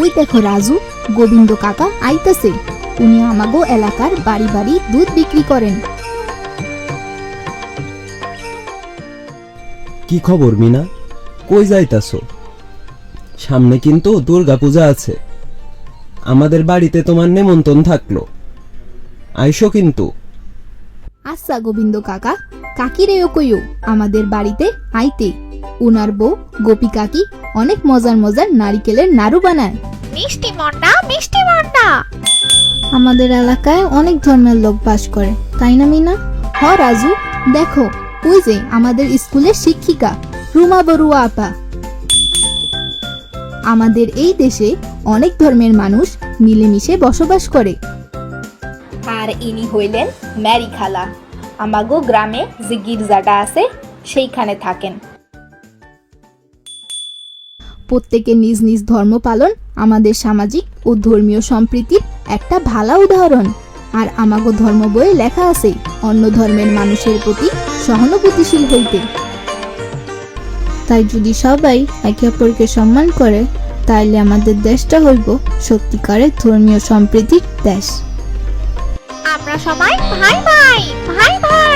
ওই দেখো রাজু গোবিন্দ কাকা আইতাছে। উনি আমাগো এলাকার বাড়ি বাড়ি দুধ বিক্রি করেন। কি খবর মিনা? কই যাইতাছো? সামনে কিন্তু দুর্গা পূজা আছে। আমাদের বাড়িতে তোমার নেমন্তণ থাকল। আইসো কিন্তু। আচ্ছা গোবিন্দ কাকা কাকিরেও কইও আমাদের বাড়িতে আইতে। উনার বউ গোপী কাকি অনেক মজার মজার নারিকেলের নাড়ু বানায়। মিষ্টি মন্ডা মিষ্টি মন্ডা। আমাদের এলাকায় অনেক ধর্মের লোক বাস করে তাই না মিনা? হ রাজু দেখো ওই যে আমাদের স্কুলের শিক্ষিকা রুমা বড়ুয়া আপা। আমাদের এই দেশে অনেক ধর্মের মানুষ মিলেমিশে বসবাস করে। আর ইনি হইলেন ম্যারি খালা আমাগো গ্রামে যে গির্জাটা আছে সেইখানে থাকেন। প্রত্যেকে নিজ নিজ ধর্ম পালন আমাদের সামাজিক ও ধর্মীয় সম্প্রীতির একটা ভালো উদাহরণ। আর আমাগো ধর্ম বইয়ে লেখা আছে, অন্য ধর্মের মানুষের প্রতি সহানুভূতিশীল হইতে। তাই যদি সবাই একে অপরকে সম্মান করে, তাইলে আমাদের দেশটা হইব সত্যিকারের ধর্মীয় সম্প্রীতির দেশ। আমরা সবাই ভাই ভাই ভাই ভাই।